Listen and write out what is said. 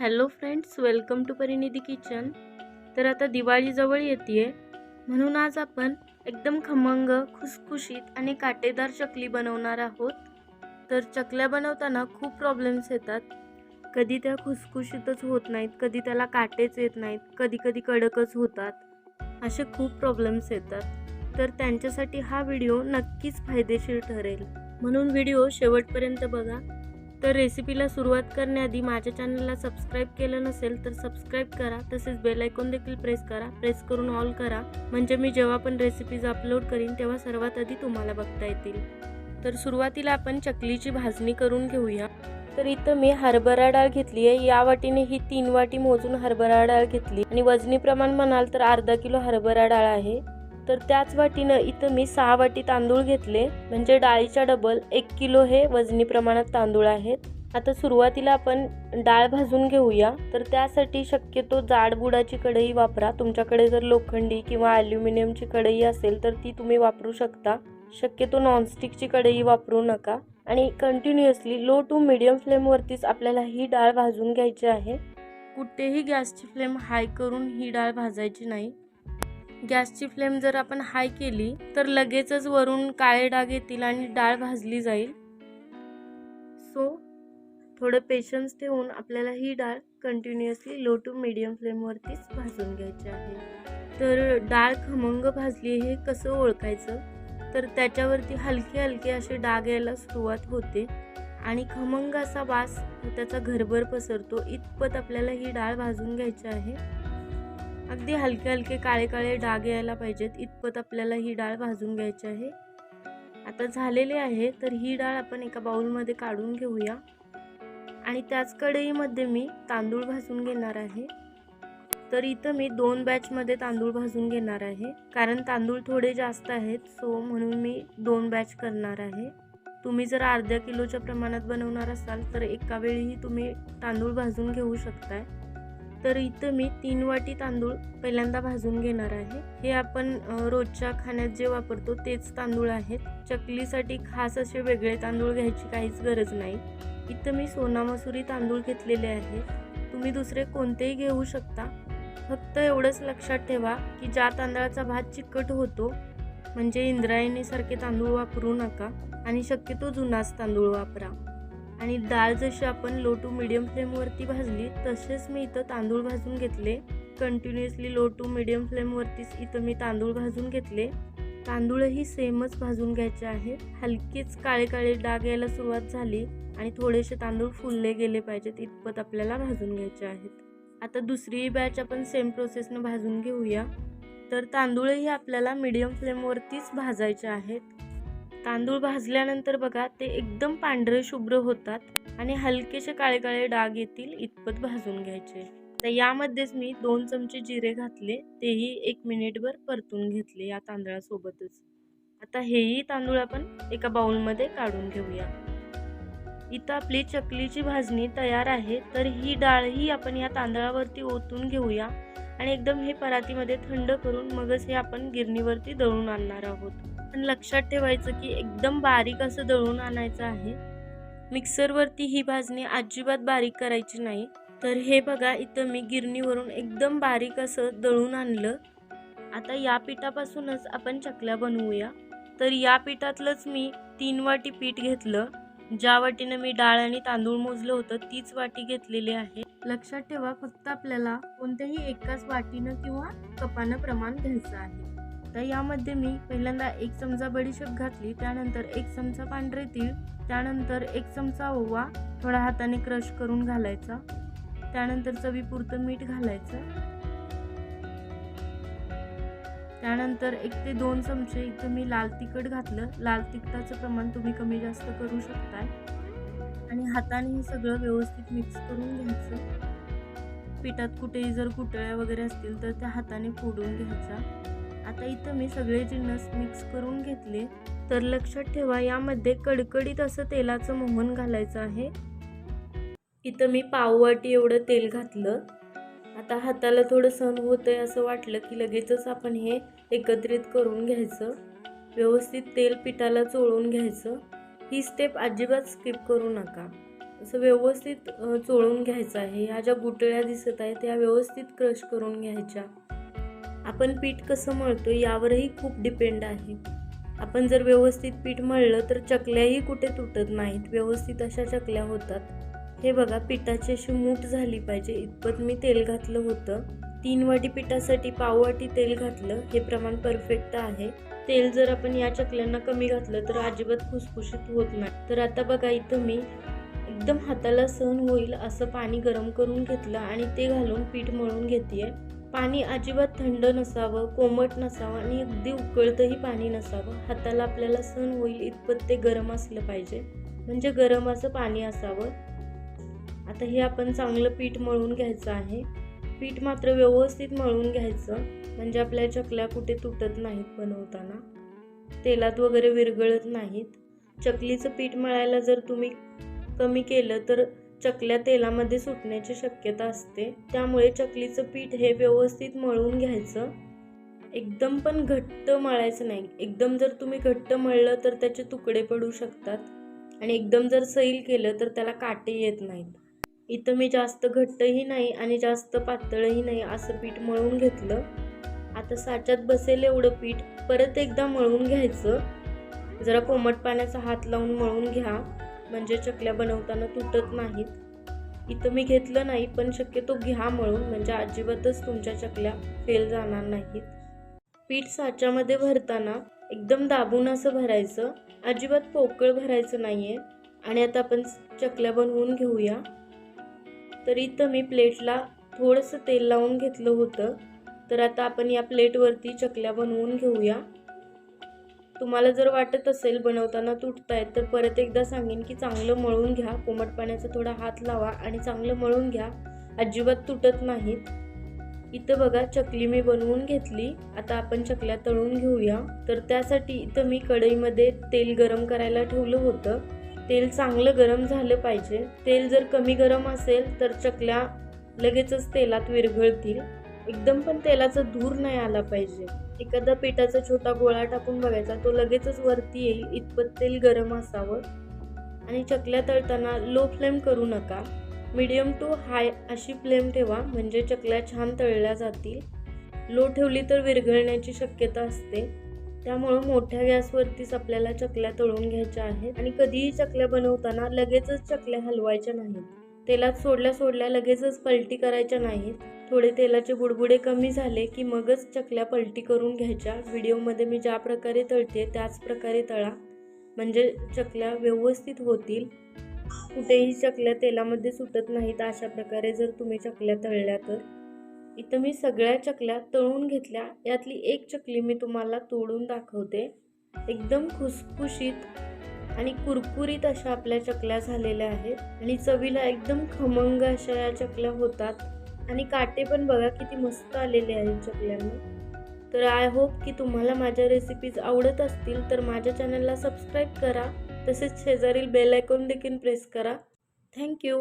Hello friends welcome to Parinidhi kitchen. तर आता दिवाळीजवळ येते म्हणून आज आपण एकदम खमंग खुसखुशीत आणि काटेदार चकली बनवणार आहोत. तर चकल्या बनवताना खूप प्रॉब्लेम्स येतात. कधी त्या खुसखुशीतच होत नाहीत कधी त्याला काटेच येत नाहीत कधी कधी कडकच होतात. असे खूप प्रॉब्लेम्स येतात. तर त्यांच्यासाठी हा व्हिडिओ नक्कीच फायदेशीर ठरेल. म्हणून व्हिडिओ शेवटपर्यंत बघा. तर रेसिपीला सुरुवात करण्याआधी माझ्या चॅनलला सबस्क्राईब केलं नसेल तर सबस्क्राईब करा तसेच बेलायकॉन देखील प्रेस करा प्रेस करून ऑल करा. म्हणजे मी जेव्हा पण रेसिपीज अपलोड करीन तेव्हा सर्वात आधी तुम्हाला बघता येतील. तर सुरुवातीला आपण चकलीची भाजणी करून घेऊया. तर इथं मी हरभरा डाळ घेतली आहे. या वाटीने ही तीन वाटी मोजून हरभरा डाळ घेतली. आणि वजनी प्रमाण म्हणाल तर अर्धा किलो हरभरा डाळ आहे. तर त्याच वाटीनं इथं मी सहा वाटी तांदूळ घेतले. म्हणजे डाळीच्या डबल एक किलो हे वजनी प्रमाणात तांदूळ आहेत. आता सुरुवातीला आपण डाळ भाजून घेऊया. तर त्यासाठी शक्यतो जाडबुडाची कढई वापरा. तुमच्याकडे जर लोखंडी किंवा ॲल्युमिनियमची कढई असेल तर ती तुम्ही वापरू शकता. शक्यतो नॉनस्टिकची कढई वापरू नका. आणि कंटिन्युअसली लो टू मिडियम फ्लेमवरतीच आपल्याला ही डाळ भाजून घ्यायची आहे. कुठेही गॅसची फ्लेम हाय करून ही डाळ भाजायची नाही. गॅसची फ्लेम जर आपण हाय केली तर लगेचच वरून काळे डाग येतील आणि डाळ भाजली जाईल. सो थोडं पेशन्स ठेवून आपल्याला ही डाळ कंटिन्युअसली लो टू मिडियम फ्लेमवरतीच भाजून घ्यायची आहे. तर डाळ खमंग भाजली हे कसं ओळखायचं? तर त्याच्यावरती हलके हलके असे डाग यायला सुरुवात होते आणि खमंग असा वास त्याचा घरभर पसरतो. इतपत आपल्याला ही डाळ भाजून घ्यायची आहे. अगदी हलके हलके काळे काळे डाग यायला पाहिजेत. इतपत आपल्याला ही डाळ भाजून घ्यायची आहे. आता झालेले आहे तर ही डाळ आपण एका बाउलमध्ये काढून घेऊया. आणि त्याच कढईमध्ये मी तांदूळ भाजून घेणार आहे. तर इथं मी दोन बॅचमध्ये तांदूळ भाजून घेणार आहे. कारण तांदूळ थोडे जास्त आहेत सो म्हणून मी दोन बॅच करणार आहे. तुम्ही जर अर्ध्या किलोच्या प्रमाणात बनवणार असाल तर एका वेळीही तुम्ही तांदूळ भाजून घेऊ शकताय. तर इथं मी तीन वाटी तांदूळ पहिल्यांदा भाजून घेणार आहे. हे आपण रोजच्या खाण्यात जे वापरतो तेच तांदूळ आहेत. चकलीसाठी खास असे वेगळे तांदूळ घ्यायची काहीच गरज नाही. इथं मी सोना मसुरी तांदूळ घेतलेले आहेत तुम्ही दुसरे कोणतेही घेऊ शकता. फक्त एवढंच लक्षात ठेवा की ज्या तांदळाचा भात चिकट होतो म्हणजे इंद्रायणीसारखे तांदूळ वापरू नका आणि शक्यतो जुनाच तांदूळ वापरा. आणि डाळ जशी आपण लो टू मिडियम फ्लेमवरती भाजली तसेच मी इथं तांदूळ भाजून घेतले. कंटिन्युअसली लो टू मिडियम फ्लेमवरतीच इथं मी तांदूळ भाजून घेतले. तांदूळही सेमच भाजून घ्यायचे आहे. हलकीच काळे काळे डाग यायला सुरुवात झाली आणि थोडेसे तांदूळ फुलले गेले पाहिजेत इतपत आपल्याला भाजून घ्यायचे आहेत. आता दुसरी बॅच आपण सेम प्रोसेसनं भाजून घेऊया. तर तांदूळही आपल्याला मिडियम फ्लेमवरतीच भाजायचे आहेत. तांदूळ भाजल्यानंतर बघा ते एकदम पांढरे शुभ्र होतात आणि हलकेसे काळे काळे डाग येतील इतपत भाजून घ्यायचे. तर यामध्येच मी दोन चमचे जिरे घातले तेही एक मिनिटभर परतून घेतले या तांदळासोबतच. आता हेही तांदूळ आपण एका बाउलमध्ये काढून घेऊया. इथं आपली चकलीची भाजणी तयार आहे तर ही डाळही आपण या तांदळावरती ओतून घेऊया आणि एकदम हे परातीमध्ये थंड करून मगच हे आपण गिरणीवरती दळून आणणार आहोत. पण लक्षात ठेवायचं की एकदम बारीक असं दळून आणायचं आहे. मिक्सरवरती ही भाजणी अजिबात बारीक करायची नाही. तर हे बघा इथं मी गिरणीवरून एकदम बारीक असं दळून आणलं. आता या पिठापासूनच आपण चकल्या बनवूया. तर या पिठातलंच मी तीन वाटी पीठ घेतलं. ज्या वाटीनं मी डाळ आणि तांदूळ मोजलं होतं तीच वाटी घेतलेली आहे. लक्षात ठेवा फक्त आपल्याला कोणत्याही एकाच वाटीनं किंवा कपानं प्रमाण घ्यायचं आहे. तर यामध्ये मी पहिल्यांदा एक चमचा बडीशेप घातली त्यानंतर एक चमचा पांढरे तीळ त्यानंतर एक चमचा ओवा थोडा हाताने क्रश करून घालायचा. त्यानंतर चवीपुरतं मीठ घालायचं. त्यानंतर एक ते दोन चमचे इथं मी लाल तिखट घातलं. लाल तिखटाचं प्रमाण तुम्ही कमी जास्त करू शकताय. आणि हाताने हे सगळं व्यवस्थित मिक्स करून घ्यायचं. पिठात कुठेही जर कुटळ्या वगैरे असतील तर त्या हाताने फोडून घ्यायच्या. आता इथं मी सगळे जिन्नस मिक्स करून घेतले तर लक्षात ठेवा यामध्ये कडकडीत असं तेलाचं मोहन घालायचं आहे. इथं मी पाववाटी एवढं तेल घातलं. आता हाताला थोडं सहन होतं आहे असं वाटलं की लगेचच आपण हे एकत्रित करून घ्यायचं. व्यवस्थित तेल पिठाला चोळून घ्यायचं. ही स्टेप अजिबात स्किप करू नका. असं व्यवस्थित चोळून घ्यायचं आहे. ह्या ज्या गुटळ्या दिसत आहेत त्या व्यवस्थित क्रश करून घ्यायच्या. आपण पीठ कसं मळतो यावरही खूप डिपेंड आहे. आपण जर व्यवस्थित पीठ मळलं तर चकल्याही कुठे तुटत नाहीत व्यवस्थित अशा चकल्या होतात. हे बघा पिठाची अशी मूठ झाली पाहिजे. इतपत मी तेल घातलं होतं. तीन वाटी पिठासाठी पाव वाटी तेल घातलं. हे प्रमाण परफेक्ट आहे. तेल जर आपण या चकल्यांना कमी घातलं तर अजिबात खुसखुशीत होत नाही. तर आता बघा इथं मी एकदम हाताला सहन होईल असं पाणी गरम करून घेतलं आणि ते घालून पीठ मळून घेते पाणी अजिबात थंड नसावं कोमट नसावं आणि अगदी उकळतंही पाणी नसावं. हाताला आपल्याला सण होईल इतपत ते गरम असलं पाहिजे. म्हणजे गरम असं पाणी असावं. आता हे आपण चांगलं पीठ मळून घ्यायचं आहे. पीठ मात्र व्यवस्थित मळून घ्यायचं. म्हणजे आपल्या चकल्या कुठे तुटत नाहीत बनवताना. तेलात वगैरे विरघळत नाहीत. चकलीचं पीठ मळायला जर तुम्ही कमी केलं तर चकल्या तेलामध्ये सुटण्याची शक्यता असते. त्यामुळे चकलीचं पीठ हे व्यवस्थित मळून घ्यायचं. एकदम पण घट्ट मळायचं नाही. एकदम जर तुम्ही घट्ट मळलं तर त्याचे तुकडे पडू शकतात. आणि एकदम जर सैल केलं तर त्याला काटे येत नाहीत. इथं मी जास्त घट्टही नाही आणि जास्त पातळही नाही असं पीठ मळून घेतलं. आता साच्यात बसेल एवढं पीठ. परत एकदा मळून घ्यायचं. जरा कोमट पाण्याचा हात लावून मळून घ्या. म्हणजे चकल्या बनवताना तुटत नाहीत. इथं मी घेतलं नाही पण शक्यतो घ्या मळून म्हणजे अजिबातच तुमच्या चकल्या फेल जाणार नाहीत. पीठ साच्यामध्ये भरताना एकदम दाबून असं भरायचं अजिबात पोकळ भरायचं नाही आहे आणि आता आपण चकल्या बनवून घेऊया. तर इथं मी प्लेटला थोडंसं तेल लावून घेतलं होतं. तर आता आपण या प्लेटवरती चकल्या बनवून घेऊया. तुम्हाला जर वाटत असेल बनवताना तुटतायत तर परत एकदा सांगेन की चांगलं मळून घ्या कोमट पाण्याचा थोडा हात लावा आणि चांगलं मळून घ्या. अजिबात तुटत नाहीत. इथं बघा चकली मी बनवून घेतली. आता आपण चकल्या तळून घेऊया. तर त्यासाठी इथं मी कढईमध्ये तेल गरम करायला ठेवलं होतं. तेल चांगलं गरम झालं पाहिजे. तेल जर कमी गरम असेल तर चकल्या लगेचच तेलात विरघळतील. एकदम पण तेलाचा धूर नाही आला पाहिजे. एखादा पिठाचा छोटा गोळा टाकून बघायचा तो लगेचच वरती येईल इतपत तेल गरम असावं. आणि चकल्या तळताना लो फ्लेम करू नका. मीडियम टू हाय अशी फ्लेम ठेवा म्हणजे चकल्या छान तळल्या जातील. लो ठेवली तर विरघळण्याची शक्यता असते. त्यामुळं मोठ्या गॅसवरतीच आपल्याला चकल्या तळून घ्यायच्या आहेत. आणि कधीही चकल्या बनवताना लगेचच चकल्या हलवायच्या नाहीत. तेलात सोडल्या सोडल्या लगेचच पलटी करायच्या नाहीत. थोडे तेलाचे बुडबुडे कमी झाले की मगच चकल्या पलटी करून घ्यायच्या. व्हिडिओमध्ये मी ज्या प्रकारे तळते त्याच प्रकारे तळा. म्हणजे चकल्या व्यवस्थित होतील. कुठेही चकल्या तेलामध्ये सुटत नाहीत अशा प्रकारे जर तुम्ही चकल्या तळल्या तर. इथं मी सगळ्या चकल्या तळून घेतल्या. यातली एक चकली मी तुम्हाला तोडून दाखवते. एकदम खुसखुशीत आणि कुरकुरीत अशा आपल्या चकल्या झालेल्या आहेत. आणि चवीला एकदम खमंग अशा या चकल्या होतात. आणि काटे पण बघा किती मस्त आलेले आहेत चकल्यांना. तर आय होप की तुम्हाला माझ्या रेसिपीज आवडत असतील तर माझ्या चॅनलला सबस्क्राईब करा. तसेच शेजारील बेल आयकॉन देखील प्रेस करा. Thank you